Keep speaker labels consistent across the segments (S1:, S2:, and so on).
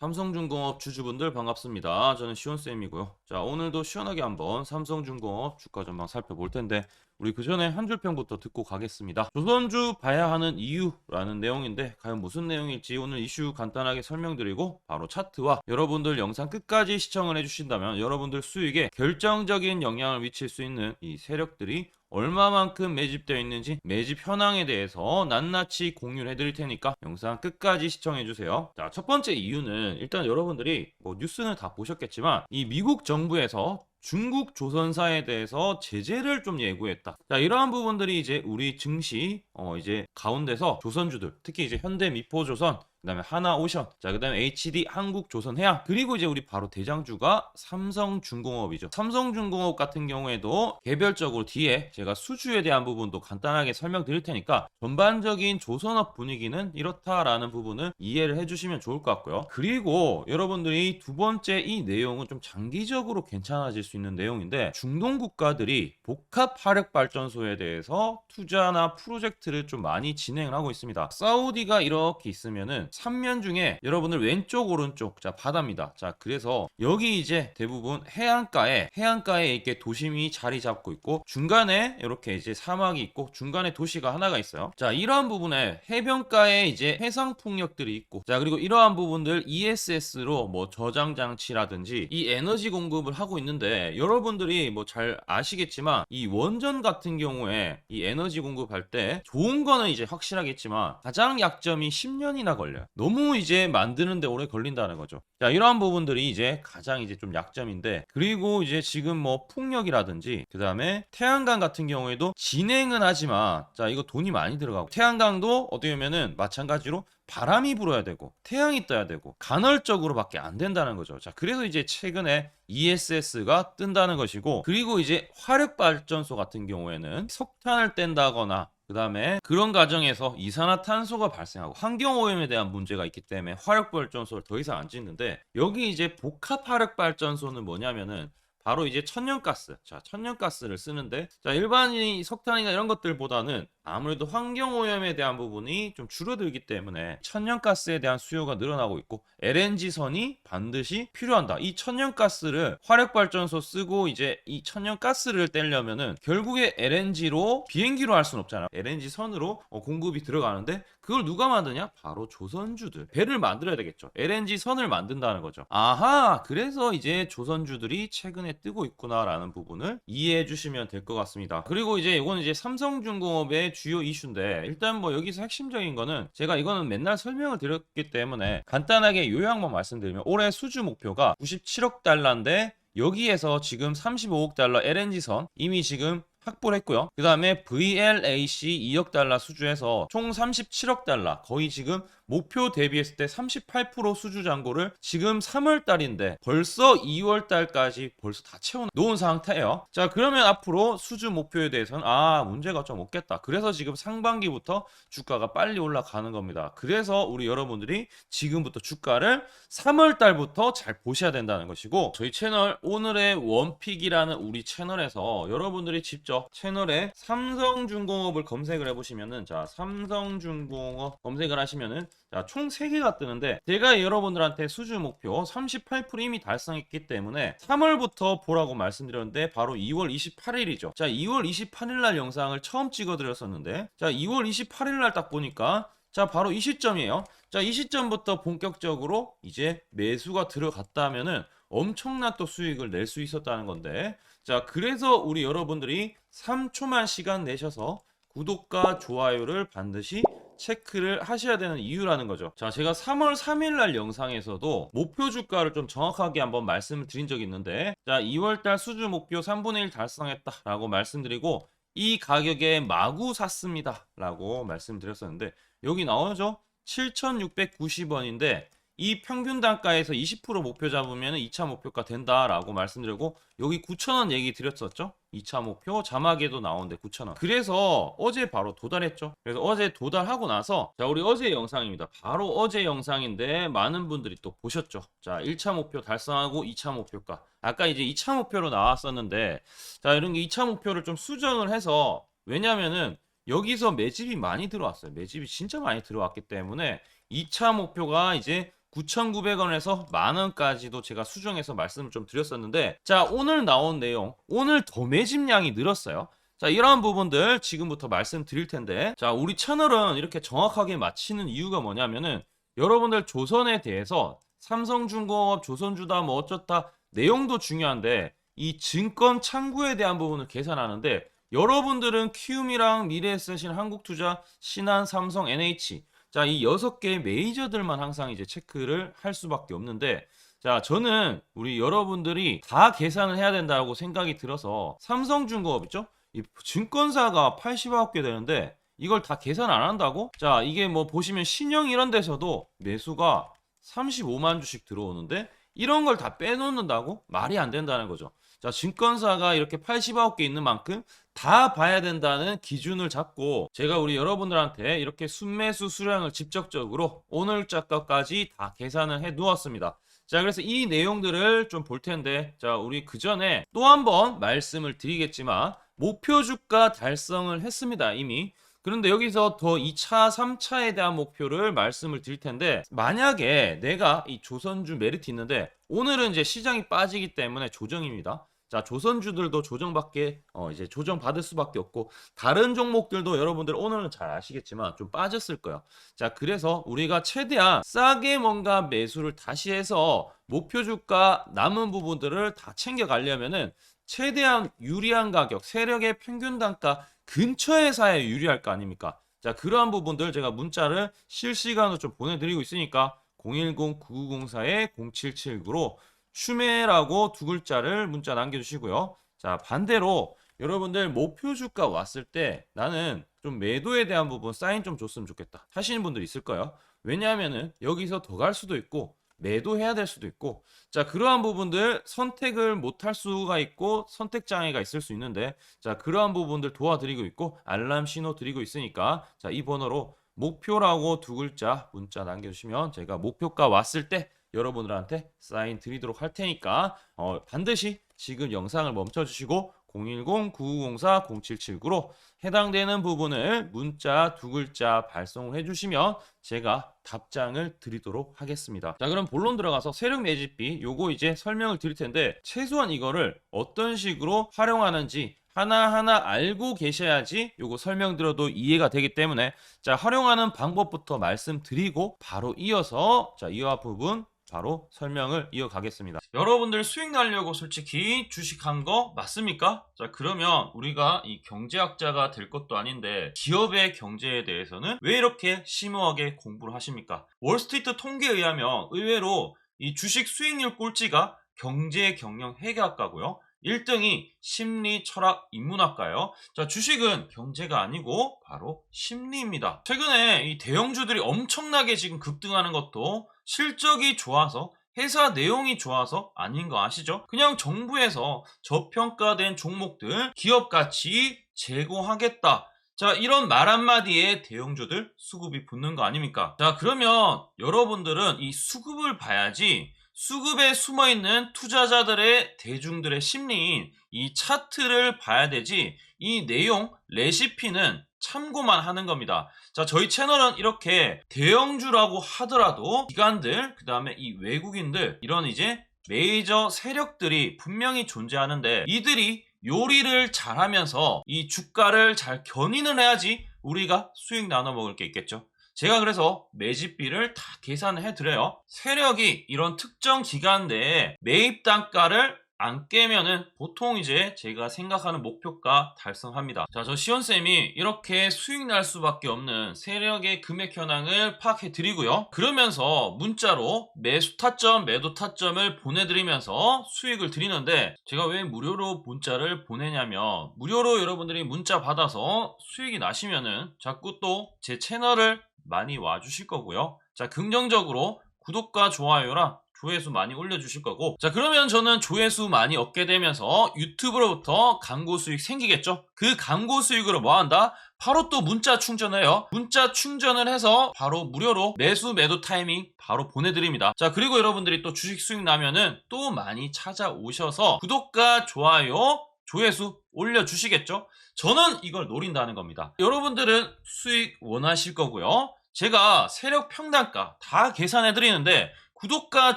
S1: 삼성중공업 주주분들 반갑습니다. 저는 시원쌤이고요. 자, 오늘도 시원하게 한번 삼성중공업 주가 전망 살펴볼 텐데, 우리 그 전에 한 줄평부터 듣고 가겠습니다. 조선주 봐야 하는 이유라는 내용인데, 과연 무슨 내용일지 오늘 이슈 간단하게 설명드리고, 바로 차트와 여러분들 영상 끝까지 시청을 해주신다면, 여러분들 수익에 결정적인 영향을 미칠 수 있는 이 세력들이 얼마만큼 매집되어 있는지 매집 현황에 대해서 낱낱이 공유를 해드릴 테니까 영상 끝까지 시청해주세요. 자, 첫 번째 이유는 일단 여러분들이 뭐 뉴스는 다 보셨겠지만 이 미국 정부에서 중국 조선사에 대해서 제재를 좀 예고했다. 자, 이러한 부분들이 이제 우리 증시 어 이제 가운데서 조선주들, 특히 이제 현대 미포조선 그다음에 하나오션, 자 그다음에 HD 한국조선해양, 그리고 이제 우리 바로 대장주가 삼성중공업이죠. 삼성중공업 같은 경우에도 개별적으로 뒤에 제가 수주에 대한 부분도 간단하게 설명드릴 테니까 전반적인 조선업 분위기는 이렇다라는 부분을 이해를 해주시면 좋을 것 같고요. 그리고 여러분들이 두 번째 이 내용은 좀 장기적으로 괜찮아질 수 있는 내용인데 중동 국가들이 복합 화력 발전소에 대해서 투자나 프로젝트를 좀 많이 진행을 하고 있습니다. 사우디가 이렇게 있으면은 3면 중에 여러분들 왼쪽 오른쪽 자 바다입니다. 자 그래서 여기 이제 대부분 해안가에 해안가에 이렇게 도심이 자리 잡고 있고 중간에 이렇게 이제 사막이 있고 중간에 도시가 하나가 있어요. 자 이러한 부분에 해변가에 이제 해상 풍력들이 있고 자 그리고 이러한 부분들 ESS로 뭐 저장 장치라든지 이 에너지 공급을 하고 있는데 여러분들이 뭐 잘 아시겠지만 이 원전 같은 경우에 이 에너지 공급할 때 좋은 거는 이제 확실하겠지만 가장 약점이 10년이나 걸려요. 너무 이제 만드는데 오래 걸린다는 거죠. 자, 이러한 부분들이 이제 가장 이제 좀 약점인데 그리고 이제 지금 뭐 풍력이라든지 그다음에 태양광 같은 경우에도 진행은 하지만 자, 이거 돈이 많이 들어가고 태양광도 어떻게 보면은 마찬가지로 바람이 불어야 되고 태양이 떠야 되고 간헐적으로밖에 안 된다는 거죠. 자, 그래서 이제 최근에 ESS가 뜬다는 것이고 그리고 이제 화력 발전소 같은 경우에는 석탄을 뗀다거나 그 다음에 그런 과정에서 이산화탄소가 발생하고 환경오염에 대한 문제가 있기 때문에 화력발전소를 더 이상 안 짓는데 여기 이제 복합 화력발전소는 뭐냐면은 바로 이제 천연가스. 자, 천연가스를 쓰는데, 자, 일반인 석탄이나 이런 것들보다는 아무래도 환경오염에 대한 부분이 좀 줄어들기 때문에 천연가스에 대한 수요가 늘어나고 있고, LNG선이 반드시 필요한다. 이 천연가스를 화력발전소 쓰고 이제 이 천연가스를 떼려면은 결국에 LNG로 비행기로 할 수는 없잖아. LNG선으로 어, 공급이 들어가는데, 그걸 누가 만드냐? 바로 조선주들. 배를 만들어야 되겠죠. LNG 선을 만든다는 거죠. 아하, 그래서 이제 조선주들이 최근에 뜨고 있구나라는 부분을 이해해 주시면 될 것 같습니다. 그리고 이제 이거는 이제 삼성중공업의 주요 이슈인데 일단 뭐 여기서 핵심적인 거는 제가 이거는 맨날 설명을 드렸기 때문에 간단하게 요약만 말씀드리면 올해 수주 목표가 97억 달러인데 여기에서 지금 35억 달러 LNG선 이미 지금 확보를 했고요. 그 다음에 VLAC 2억 달러 수주해서 총 37억 달러 거의 지금 목표 대비했을 때 38% 수주 잔고를 지금 3월 달인데 벌써 2월 달까지 벌써 다 채워 놓은 상태예요. 자 그러면 앞으로 수주 목표에 대해서는 아 문제가 좀 없겠다. 그래서 지금 상반기부터 주가가 빨리 올라가는 겁니다. 그래서 우리 여러분들이 지금부터 주가를 3월 달부터 잘 보셔야 된다는 것이고 저희 채널 오늘의 원픽이라는 우리 채널에서 여러분들이 직접 채널에 삼성중공업을 검색을 해 보시면은 자 삼성중공업 검색을 하시면은 자, 총 3개가 뜨는데 제가 여러분들한테 수주 목표 38% 이미 달성했기 때문에 3월부터 보라고 말씀드렸는데 바로 2월 28일이죠. 자, 2월 28일 날 영상을 처음 찍어 드렸었는데 자, 2월 28일 날 딱 보니까 자, 바로 이 시점이에요. 자, 이 시점부터 본격적으로 이제 매수가 들어갔다면은 엄청난 또 수익을 낼 수 있었다는 건데 자, 그래서 우리 여러분들이 3초만 시간 내셔서 구독과 좋아요를 반드시 체크를 하셔야 되는 이유라는 거죠. 자, 제가 3월 3일 날 영상에서도 목표 주가를 좀 정확하게 한번 말씀을 드린 적이 있는데, 자, 2월 달 수주 목표 3분의 1 달성했다라고 말씀드리고, 이 가격에 마구 샀습니다. 라고 말씀드렸었는데, 여기 나오죠? 7,690원인데, 이 평균 단가에서 20% 목표 잡으면 2차 목표가 된다라고 말씀드리고 여기 9,000원 얘기 드렸었죠? 2차 목표 자막에도 나오는데 9,000원. 그래서 어제 바로 도달했죠. 그래서 어제 도달하고 나서 자 우리 어제 영상입니다. 바로 어제 영상인데 많은 분들이 또 보셨죠. 자 1차 목표 달성하고 2차 목표가 아까 이제 2차 목표로 나왔었는데 자 이런 게 2차 목표를 좀 수정을 해서 왜냐면은 여기서 매집이 많이 들어왔어요. 매집이 진짜 많이 들어왔기 때문에 2차 목표가 이제 9,900원에서 만원까지도 제가 수정해서 말씀을 좀 드렸었는데 자 오늘 나온 내용 오늘 도매집량이 늘었어요. 자 이러한 부분들 지금부터 말씀드릴 텐데 자 우리 채널은 이렇게 정확하게 맞히는 이유가 뭐냐면은 여러분들 조선에 대해서 삼성중공업 조선주다 뭐 어쩌다 내용도 중요한데 이 증권 창구에 대한 부분을 계산하는데 여러분들은 키움이랑 미래에셋신 한국투자 신한 삼성 NH 자, 이 여섯 개의 메이저들만 항상 이제 체크를 할 수밖에 없는데, 자, 저는 우리 여러분들이 다 계산을 해야 된다고 생각이 들어서 삼성중공업 있죠? 이 증권사가 89개 되는데 이걸 다 계산 안 한다고? 자, 이게 뭐 보시면 신형 이런 데서도 매수가 35만 주씩 들어오는데 이런 걸 다 빼놓는다고? 말이 안 된다는 거죠. 자, 증권사가 이렇게 89개 있는 만큼 다 봐야 된다는 기준을 잡고 제가 우리 여러분들한테 이렇게 순매수 수량을 직접적으로 오늘자 것까지 다 계산을 해 두었습니다. 자, 그래서 이 내용들을 좀 볼 텐데, 자, 우리 그 전에 또 한 번 말씀을 드리겠지만, 목표 주가 달성을 했습니다, 이미. 그런데 여기서 더 2차, 3차에 대한 목표를 말씀을 드릴 텐데, 만약에 내가 이 조선주 메리트 있는데, 오늘은 이제 시장이 빠지기 때문에 조정입니다. 자, 조선주들도 조정받게, 어, 이제 조정 받을 수밖에 없고, 다른 종목들도 여러분들 오늘은 잘 아시겠지만 좀 빠졌을 거예요. 자, 그래서 우리가 최대한 싸게 뭔가 매수를 다시 해서 목표 주가 남은 부분들을 다 챙겨 가려면은 최대한 유리한 가격, 세력의 평균 단가 근처에 사야 유리할 거 아닙니까? 자, 그러한 부분들 제가 문자를 실시간으로 좀 보내드리고 있으니까 010-9904-0779로 슈메라고 두 글자를 문자 남겨주시고요. 자, 반대로 여러분들 목표 주가 왔을 때 나는 좀 매도에 대한 부분 사인 좀 줬으면 좋겠다 하시는 분들 있을 거예요. 왜냐하면은 여기서 더 갈 수도 있고 매도해야 될 수도 있고 자 그러한 부분들 선택을 못할 수가 있고 선택 장애가 있을 수 있는데 자 그러한 부분들 도와드리고 있고 알람 신호 드리고 있으니까 자 이 번호로 목표라고 두 글자 문자 남겨주시면 제가 목표가 왔을 때 여러분들한테 사인 드리도록 할 테니까 어, 반드시 지금 영상을 멈춰주시고 010-9904-0779로 해당되는 부분을 문자 두 글자 발송을 해주시면 제가 답장을 드리도록 하겠습니다. 자 그럼 본론 들어가서 세력 매집비 요거 이제 설명을 드릴 텐데 최소한 이거를 어떤 식으로 활용하는지 하나하나 알고 계셔야지 요거 설명드려도 이해가 되기 때문에 자 활용하는 방법부터 말씀드리고 바로 이어서 자 이와 부분 바로 설명을 이어가겠습니다. 여러분들 수익 날려고 솔직히 주식한 거 맞습니까? 자, 그러면 우리가 이 경제학자가 될 것도 아닌데 기업의 경제에 대해서는 왜 이렇게 심오하게 공부를 하십니까? 월스트리트 통계에 의하면 의외로 이 주식 수익률 꼴찌가 경제 경영 회계학과고요. 1등이 심리 철학 인문학과예요. 자, 주식은 경제가 아니고 바로 심리입니다. 최근에 이 대형주들이 엄청나게 지금 급등하는 것도 실적이 좋아서 회사 내용이 좋아서 아닌 거 아시죠? 그냥 정부에서 저평가된 종목들 기업 가치 제고하겠다. 자, 이런 말 한마디에 대형주들 수급이 붙는 거 아닙니까? 자, 그러면 여러분들은 이 수급을 봐야지 수급에 숨어 있는 투자자들의 대중들의 심리인 이 차트를 봐야 되지 이 내용 레시피는 참고만 하는 겁니다. 자, 저희 채널은 이렇게 대형주라고 하더라도 기관들, 그 다음에 이 외국인들, 이런 이제 메이저 세력들이 분명히 존재하는데 이들이 요리를 잘하면서 이 주가를 잘 견인을 해야지 우리가 수익 나눠 먹을 게 있겠죠. 제가 그래서 매집비를 다 계산을 해드려요. 세력이 이런 특정 기간 내에 매입 단가를 안 깨면은 보통 이제 제가 생각하는 목표가 달성합니다. 자, 저 시온쌤이 이렇게 수익 날 수밖에 없는 세력의 금액 현황을 파악해 드리고요. 그러면서 문자로 매수 타점, 매도 타점을 보내드리면서 수익을 드리는데 제가 왜 무료로 문자를 보내냐면 무료로 여러분들이 문자 받아서 수익이 나시면은 자꾸 또 제 채널을 많이 와주실 거고요. 자, 긍정적으로 구독과 좋아요랑 조회수 많이 올려주실 거고. 자 그러면 저는 조회수 많이 얻게 되면서 유튜브로부터 광고 수익 생기겠죠? 그 광고 수익으로 뭐한다? 바로 또 문자 충전해요. 문자 충전을 해서 바로 무료로 매수 매도 타이밍 바로 보내드립니다. 자 그리고 여러분들이 또 주식 수익 나면은 또 많이 찾아오셔서 구독과 좋아요 조회수 올려주시겠죠? 저는 이걸 노린다는 겁니다. 여러분들은 수익 원하실 거고요 제가 세력 평단가 다 계산해 드리는데 구독과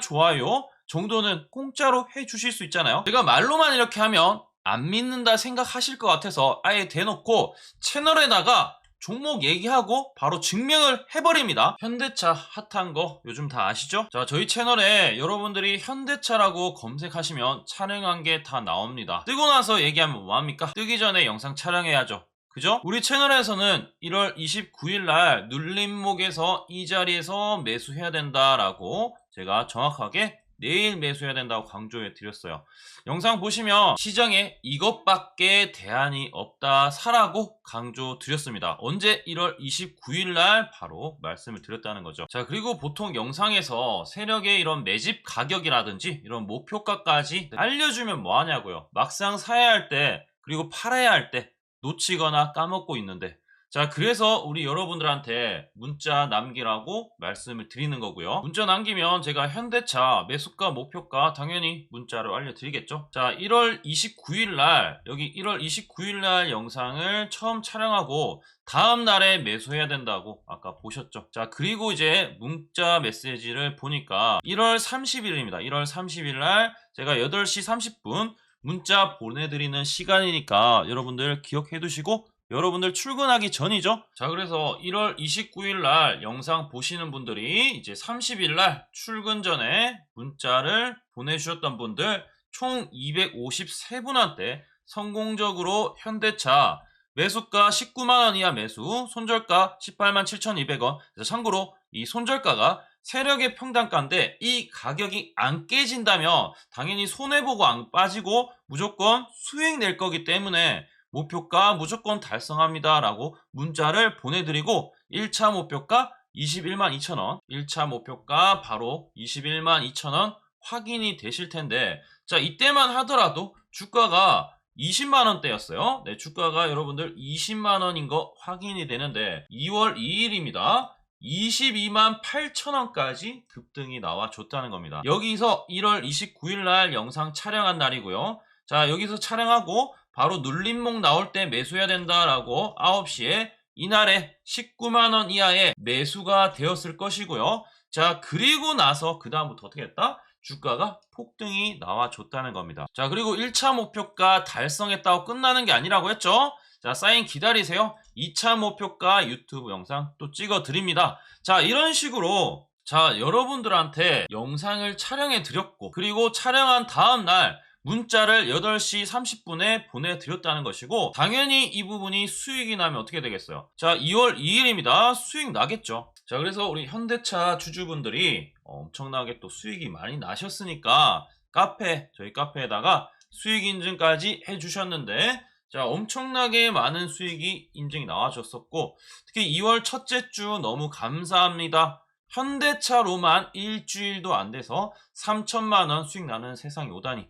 S1: 좋아요 정도는 공짜로 해 주실 수 있잖아요. 제가 말로만 이렇게 하면 안 믿는다 생각하실 것 같아서 아예 대놓고 채널에다가 종목 얘기하고 바로 증명을 해버립니다. 현대차 핫한 거 요즘 다 아시죠? 자, 저희 채널에 여러분들이 현대차라고 검색하시면 촬영한 게 다 나옵니다. 뜨고 나서 얘기하면 뭐합니까? 뜨기 전에 영상 촬영해야죠. 그죠? 우리 채널에서는 1월 29일 날 눌림목에서 이 자리에서 매수해야 된다라고 제가 정확하게 내일 매수해야 된다고 강조해 드렸어요. 영상 보시면 시장에 이것밖에 대안이 없다 사라고 강조 드렸습니다. 언제 1월 29일 날 바로 말씀을 드렸다는 거죠. 자, 그리고 보통 영상에서 세력의 이런 매집 가격이라든지 이런 목표가까지 알려주면 뭐 하냐고요. 막상 사야 할 때 그리고 팔아야 할 때 놓치거나 까먹고 있는데 자, 그래서 우리 여러분들한테 문자 남기라고 말씀을 드리는 거고요. 문자 남기면 제가 현대차 매수가 목표가 당연히 문자로 알려드리겠죠. 자, 1월 29일 날 여기 1월 29일 날 영상을 처음 촬영하고 다음 날에 매수해야 된다고 아까 보셨죠. 자, 그리고 이제 문자 메시지를 보니까 1월 30일입니다. 1월 30일 날 제가 8시 30분 문자 보내드리는 시간이니까 여러분들 기억해 두시고 여러분들 출근하기 전이죠. 자, 그래서 1월 29일 날 영상 보시는 분들이 이제 30일 날 출근 전에 문자를 보내주셨던 분들 총 253분한테 성공적으로 현대차 매수가 19만원 이하 매수, 손절가 18만 7,200원. 참고로 이 손절가가 세력의 평단가인데 이 가격이 안 깨진다면 당연히 손해보고 안 빠지고 무조건 수익 낼 거기 때문에 목표가 무조건 달성합니다. 라고 문자를 보내드리고 1차 목표가 21만 2천원, 1차 목표가 바로 21만 2천원 확인이 되실 텐데 자 이때만 하더라도 주가가 20만 원대였어요. 네, 주가가 여러분들 20만 원인 거 확인이 되는데 2월 2일입니다. 22만 8천 원까지 급등이 나와 줬다는 겁니다. 여기서 1월 29일 날 영상 촬영한 날이고요. 자, 여기서 촬영하고 바로 눌림목 나올 때 매수해야 된다라고 9시에 이날에 19만 원 이하의 매수가 되었을 것이고요. 자, 그리고 나서 그 다음부터 어떻게 했다? 주가가 폭등이 나와줬다는 겁니다. 자, 그리고 1차 목표가 달성했다고 끝나는 게 아니라고 했죠? 자, 사인 기다리세요. 2차 목표가 유튜브 영상 또 찍어 드립니다. 자, 이런 식으로 자, 여러분들한테 영상을 촬영해 드렸고, 그리고 촬영한 다음 날 문자를 8시 30분에 보내드렸다는 것이고, 당연히 이 부분이 수익이 나면 어떻게 되겠어요? 자, 2월 2일입니다. 수익 나겠죠. 자, 그래서 우리 현대차 주주분들이 엄청나게 또 수익이 많이 나셨으니까, 카페, 저희 카페에다가 수익 인증까지 해주셨는데, 자, 엄청나게 많은 수익이 인증이 나와줬었고, 특히 2월 첫째 주 너무 감사합니다. 현대차로만 일주일도 안 돼서 3천만 원 수익 나는 세상이 오다니.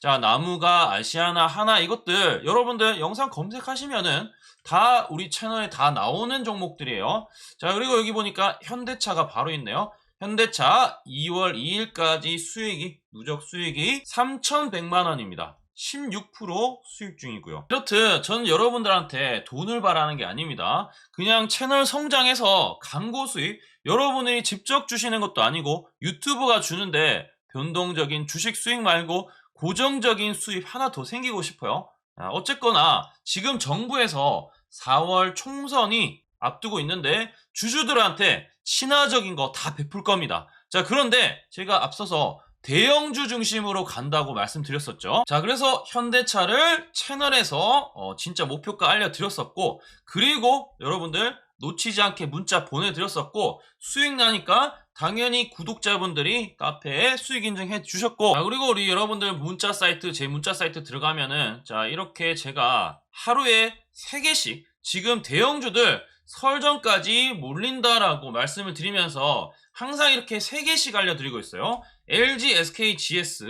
S1: 자, 나무가 아시아나 하나 이것들 여러분들 영상 검색하시면은 다 우리 채널에 다 나오는 종목들이에요. 자, 그리고 여기 보니까 현대차가 바로 있네요. 현대차 2월 2일까지 수익이 누적 수익이 3,100만 원입니다. 16% 수익 중이고요. 이렇듯 저는 여러분들한테 돈을 바라는 게 아닙니다. 그냥 채널 성장해서 광고 수익 여러분이 직접 주시는 것도 아니고 유튜브가 주는데 변동적인 주식 수익 말고 고정적인 수입 하나 더 생기고 싶어요. 아, 어쨌거나 지금 정부에서 4월 총선이 앞두고 있는데 주주들한테 친화적인 거 다 베풀 겁니다. 자, 그런데 제가 앞서서 대형주 중심으로 간다고 말씀드렸었죠. 자, 그래서 현대차를 채널에서 어, 진짜 목표가 알려드렸었고, 그리고 여러분들 놓치지 않게 문자 보내드렸었고, 수익 나니까 당연히 구독자분들이 카페에 수익 인증해 주셨고, 자, 그리고 우리 여러분들 문자 사이트, 제 문자 사이트 들어가면은, 자, 이렇게 제가 하루에 3개씩 지금 대형주들 설 전까지 몰린다라고 말씀을 드리면서 항상 이렇게 3개씩 알려드리고 있어요. LG, SK, GS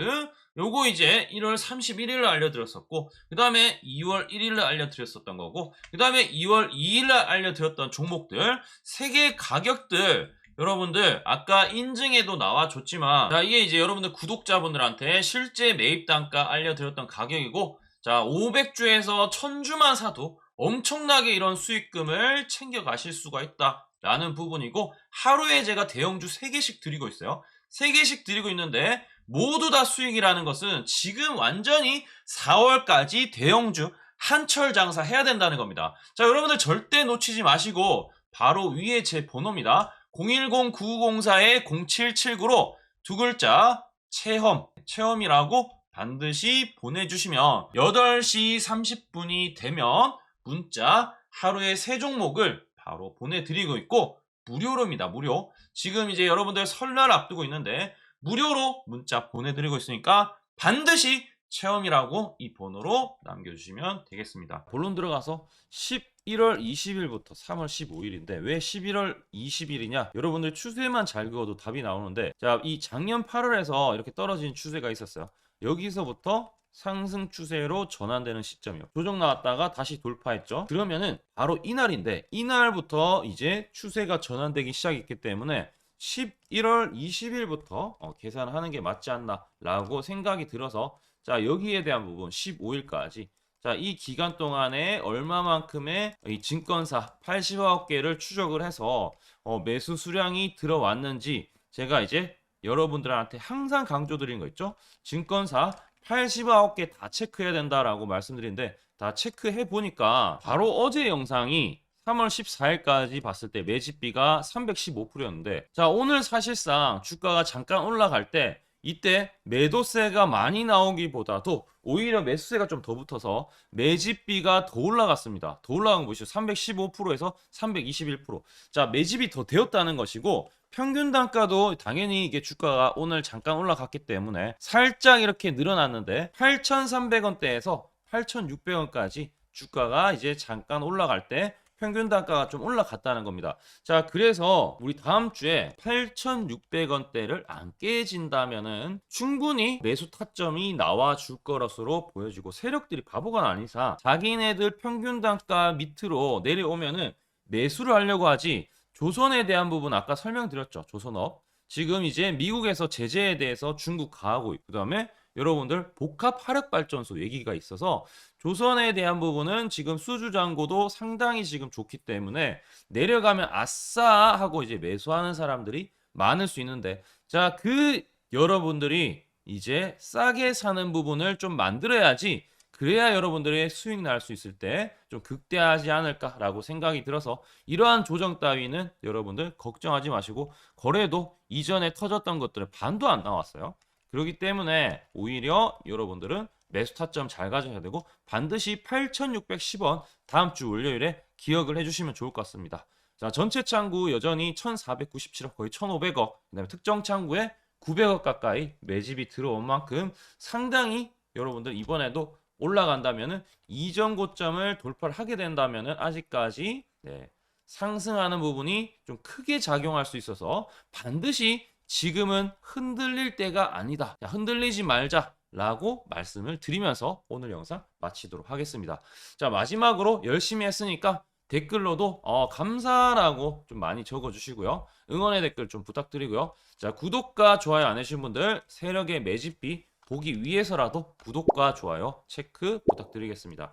S1: 요거 이제 1월 31일 날 알려드렸었고 그 다음에 2월 1일 날 알려드렸었던 거고 그 다음에 2월 2일 날 알려드렸던 종목들 3개 가격들 여러분들 아까 인증에도 나와줬지만 자 이게 이제 여러분들 구독자분들한테 실제 매입 단가 알려드렸던 가격이고 자 500주에서 1000주만 사도 엄청나게 이런 수익금을 챙겨 가실 수가 있다 라는 부분이고 하루에 제가 대형주 3개씩 드리고 있어요. 3개씩 드리고 있는데 모두 다 수익이라는 것은 지금 완전히 4월까지 대형주 한철 장사 해야 된다는 겁니다. 자, 여러분들 절대 놓치지 마시고 바로 위에 제 번호입니다. 010-9904-0779로 두 글자 체험, 체험이라고 반드시 보내주시면 8시 30분이 되면 문자 하루에 세 종목을 바로 보내드리고 있고 무료로입니다. 무료. 지금 이제 여러분들 설날 앞두고 있는데 무료로 문자 보내드리고 있으니까 반드시 체험이라고 이 번호로 남겨주시면 되겠습니다. 본론 들어가서 11월 20일부터 3월 15일인데 왜 11월 20일이냐? 여러분들 추세만 잘 그어도 답이 나오는데 자, 이 작년 8월에서 이렇게 떨어진 추세가 있었어요. 여기서부터 상승 추세로 전환되는 시점이요. 조정 나왔다가 다시 돌파했죠. 그러면은 바로 이날인데 이날부터 이제 추세가 전환되기 시작했기 때문에 11월 20일부터 어, 계산하는 게 맞지 않나라고 생각이 들어서 자 여기에 대한 부분 15일까지 자 이 기간 동안에 얼마만큼의 이 증권사 80억 개를 추적을 해서 어, 매수 수량이 들어왔는지 제가 이제 여러분들한테 항상 강조드린 거 있죠 증권사 89개 다 체크해야 된다라고 말씀드리는데 다 체크해 보니까 바로 어제 영상이 3월 14일까지 봤을 때 매집비가 315%였는데 자 오늘 사실상 주가가 잠깐 올라갈 때 이때 매도세가 많이 나오기보다도 오히려 매수세가 좀 더 붙어서 매집비가 더 올라갔습니다. 더 올라간 거 보시죠. 315%에서 321%. 자, 매집이 더 되었다는 것이고 평균 단가도 당연히 이게 주가가 오늘 잠깐 올라갔기 때문에 살짝 이렇게 늘어났는데 8,300원대에서 8,600원까지 주가가 이제 잠깐 올라갈 때 평균 단가가 좀 올라갔다는 겁니다. 자, 그래서 우리 다음 주에 8,600원대를 안 깨진다면은 충분히 매수 타점이 나와 줄 것으로 보여지고 세력들이 바보가 이상 자기네들 평균 단가 밑으로 내려오면은 매수를 하려고 하지 조선에 대한 부분 아까 설명드렸죠. 조선업. 지금 이제 미국에서 제재에 대해서 중국 가하고 있고 그다음에 여러분들 복합 화력 발전소 얘기가 있어서 조선에 대한 부분은 지금 수주 잔고도 상당히 지금 좋기 때문에 내려가면 아싸 하고 이제 매수하는 사람들이 많을 수 있는데 자 그 여러분들이 이제 싸게 사는 부분을 좀 만들어야지 그래야 여러분들의 수익 날 수 있을 때 좀 극대화하지 않을까라고 생각이 들어서 이러한 조정 따위는 여러분들 걱정하지 마시고 거래도 이전에 터졌던 것들은 반도 안 나왔어요. 그렇기 때문에 오히려 여러분들은 매수 타점 잘 가져야 되고 반드시 8,610원 다음 주 월요일에 기억을 해주시면 좋을 것 같습니다. 자 전체 창구 여전히 1,497억 거의 1,500억 그다음에 특정 창구에 900억 가까이 매집이 들어온 만큼 상당히 여러분들 이번에도 올라간다면은 이전 고점을 돌파를 하게 된다면은 아직까지 네, 상승하는 부분이 좀 크게 작용할 수 있어서 반드시 지금은 흔들릴 때가 아니다. 자, 흔들리지 말자 라고 말씀을 드리면서 오늘 영상 마치도록 하겠습니다. 자, 마지막으로 열심히 했으니까 댓글로도 어, 감사라고 좀 많이 적어주시고요. 응원의 댓글 좀 부탁드리고요. 자, 구독과 좋아요 안 해주신 분들 세력의 매집비 보기 위해서라도 구독과 좋아요 체크 부탁드리겠습니다.